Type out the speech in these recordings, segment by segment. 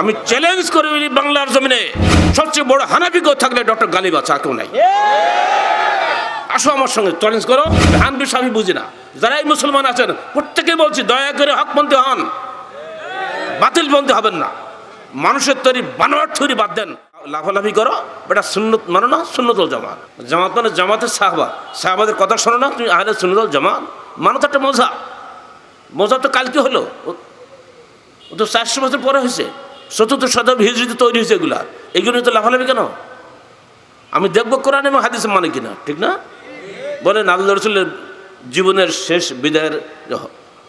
আমি চ্যালেঞ্জ করে বলি বাংলার জমিনে। সবচেয়ে বড় হানাফি কেউ থাকলে ডক্টর গালিব আছে কেউ নাই। আসো আমার সঙ্গে চ্যালেঞ্জ করো। হানবি আমি বুঝি না। যারাই মুসলমান আছেন, প্রত্যেকে বলছি, দয়া করে হকপন্থী হন। বাতিল বন্ধে হবেন না। মানুষের তৈরি বানোয়ার তৈরি বাদ দেন। লাফালাফি করো। বেটা সুন্নত মানো না, সুন্নতল জামাত। জামাত মানে জামাতের সাহবা। সাহবাদের কথা শোনো না, তুমি আহলে সুন্নতল জামাত। মানো তো একটা মজা মজা তো কালকে হলো। ও তো চারশো বছর পরে হয়েছে। চতুর্থ শতাব্দী হিজড়িতে তৈরি হয়েছে এগুলা। এগুলো তো লাফালাফি কেন? আমি দেখব কোরআন এবং হাদিস মানে কিনা, ঠিক না? বলেন আল্লাহ রসুলের জীবনের শেষ বিদায়ের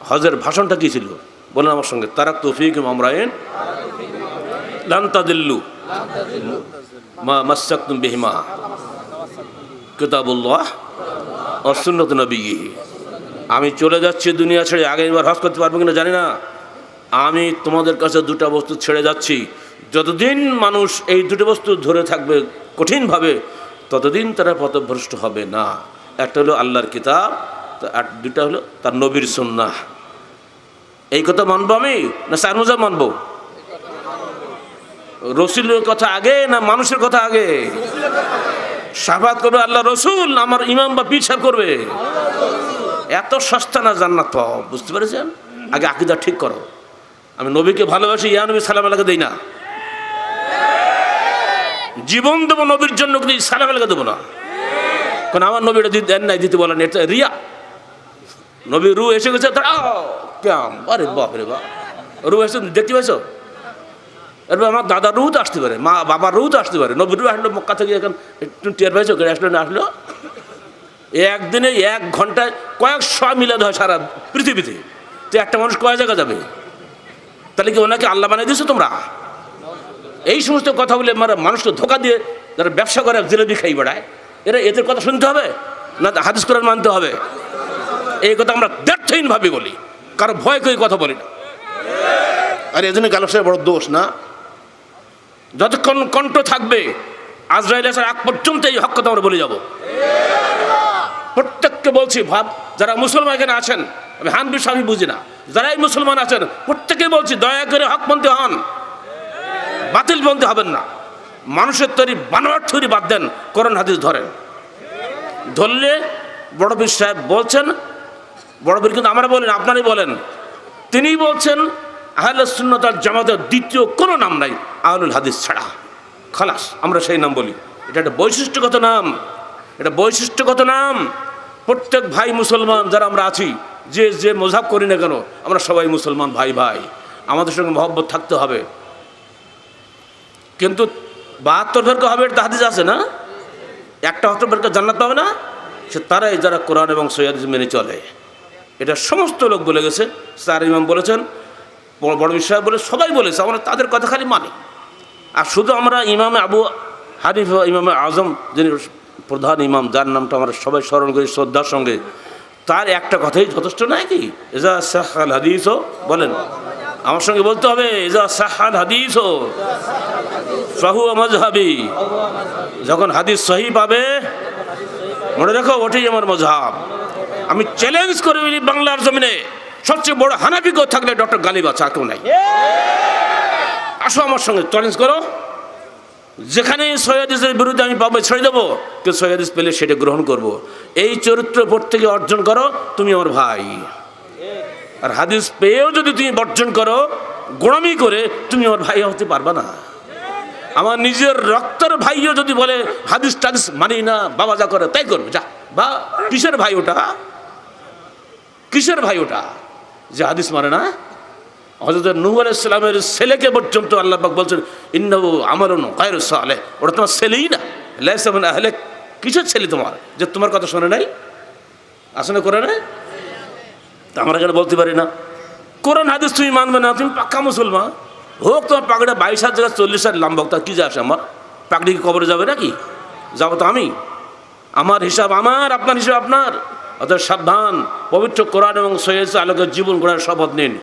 হজের ভাষণটা কী ছিল? বলেন আমার সঙ্গে, তারাক তৌফিক আমরায়ন লান্তাদিল্লু মা মাসাকুম বিহিমা। কিতাবুল্লাহ ও সুন্নত নবী আমি চলে যাচ্ছি দুনিয়া ছেড়ে আগে এবার হজ করতে পারব কিনা জানি না। আমি তোমাদের কাছে দুটো বস্তু ছেড়ে যাচ্ছি। যতদিন মানুষ এই দুটো বস্তু ধরে থাকবে কঠিনভাবে, ততদিন তারা পথভ্রষ্ট হবে না। একটা হলো আল্লাহর কিতাব আর দুটা হলো তার নবীর সুন্নাহ। এই কথা মানবো আমি? না সারমোজা মানবো? রসুলের কথা আগে না মানুষের কথা আগে? সাফাত করবে আল্লাহ রসুল আমার ইমাম বা পিছার করবে? এত সস্তা না জান্নাত পাও, বুঝতে পেরেছেন? আগে আকিদা ঠিক করো। আমি নবীকে ভালোবাসি, ইয়া নবী সালাম আলাকে দেই না। জীবন দেবো, নবীর জন্য কিন্তু সালাম আলাকে দেবো না? কারণ আমার নবীটা দিতে দেন নাই, দিতে বলেন এটা রিয়া। নবী রু এসে গেছে কেম আরে বাপ রে বাপ। রু এসে, দেখতে পাইছো? এরপর আমার দাদা রুত আসতে পারে, মা বাবার রুত আসতে পারে। নবী রু আসলো, মক্কা থেকে এখন একটু টের পাইছো? কেটে আসলো না, আসলো? একদিনে এক ঘন্টায় কয়েক কয়েকশো মিলাদ হয় সারা পৃথিবীতে। তো একটা মানুষ কয় জায়গা যাবে? তাহলে কি ওনাকে আল্লাহ বানিয়ে দিয়েছ তোমরা? এই সমস্ত কথা বলে মানে মানুষকে ধোকা দিয়ে যারা ব্যবসা করে জিলেবি খাই বেড়ায়, এরা এদের কথা শুনতে হবে? না, হাদিস কোরআন মানতে হবে? এই কথা আমরা দ্ব্যর্থহীনভাবে বলি। কারও ভয় করে কথা বলি না। আর এই জন্য গালসের বড় দোষ, না? যতক্ষণ কণ্ঠ থাকবে, আজরাইল আসার আগ পর্যন্ত এই হক কথা আমরা বলে যাব। প্রত্যেককে বলছি, ভাব, যারা মুসলমান এখানে আছেন আমি হানবি স্বামী বুঝি না। যারাই মুসলমান আছেন, প্রত্যেকে বলছি, দয়া করে হকপন্থী হন। বাতিল বন্ধে হবেন না। মানুষের তৈরি বানোয়ার তৈরি বাদ দেন করোন হাদিস ধরেন। ধরলে বড় বীর সাহেব বলছেন, বড় বীর কিন্তু আমরা বলেন আপনারই বলেন। তিনি বলছেন, আহলে সুন্নতার জামাতের দ্বিতীয় কোনো নাম নাই, আহলুল হাদিস ছাড়া। খালাস, আমরা সেই নাম বলি। এটা একটা বৈশিষ্ট্যগত নাম। এটা বৈশিষ্ট্যগত নাম। প্রত্যেক ভাই মুসলমান যারা আমরা আছি যে যে মজাব করি না কেন, আমরা সবাই মুসলমান ভাই ভাই, আমাদের সঙ্গে মহব্বত থাকতে হবে। কিন্তু বাহাত্তর ফেরকা হবে এটা হাদিস আছে না? একটা হত্তর ফেরকা জান্নাত পাবে না? সে তারাই যারা কোরআন এবং সৈয়াদ মেনে চলে। এটা সমস্ত লোক বলে গেছে স্যার ইমাম বলেছেন, বড় বিষয় বলে সবাই বলেছে, আমরা তাদের কথা খালি মানি। আর শুধু আমরা ইমামে আবু হানিফ, ইমামে আজম যিনি প্রধান ইমাম, যার নামটা আমরা সবাই স্মরণ করি শ্রদ্ধার সঙ্গে তার একটা কথাই যথেষ্ট নয় কি? এজা সাহাল হাদিস, বলেন। আমার সঙ্গে বলতে হবে এজা সাহাল হাদিস সাহু মজহাবি যখন হাদিস সহি পাবে, মনে রাখো ওটাই আমার মজহাব আমি চ্যালেঞ্জ করে বলি বাংলার জমিনে, সবচেয়ে বড় হানাফি থাকলে ডক্টর গালিব আছে আর কেউ নাই। আসো আমার সঙ্গে চ্যালেঞ্জ করো। যেখানে সৈয়াদিসের বিরুদ্ধে আমি পাবো ছেড়ে দেবো কেউ সৈয়াদিস পেলে সেটা গ্রহণ করব। এই চরিত্র থেকে অর্জন করো, তুমি আমার ভাই। আর হাদিস পেয়েও যদি তুমি বর্জন করো, গোড়ামি করে তুমি আমার ভাই হতে পারবা না। আমার নিজের রক্তের ভাইও যদি বলে, হাদিস টাদিস মানি না, বাবা যা করে তাই করবে, যা। বা কিসের ভাই ওটা? কিসের ভাই ওটা? যে হাদিস মানে না? হজরত নূহ আলাইসালামের ছেলেকে পর্যন্ত আল্লাহ পাক বলছেন ইন্নবু আমার কায়র সালে ওটা তোমার ছেলেই না। লাইসামান আহলে কিসের ছেলে তোমার? যে তোমার কথা শোনে নাই? আসলে করে না তা আমরা এখানে বলতে পারি না? কোরআন হাদিস তুমি মানবে না, তুমি পাক্কা মুসলমান। হোক তোমার পাগড়া বাইশ হাজার জায়গায় চল্লিশ হাজার লাম্বা হোক তা কী আসে আমার? পাগড়ি কি কবরে যাবে নাকি? যাব তো আমি। আমার হিসাব আমার, আপনার হিসাব আপনার। অর্থাৎ সাবধান, পবিত্র কোরআন এবং সৈয়দ আলোকের জীবন গড়ার শপথ নিন।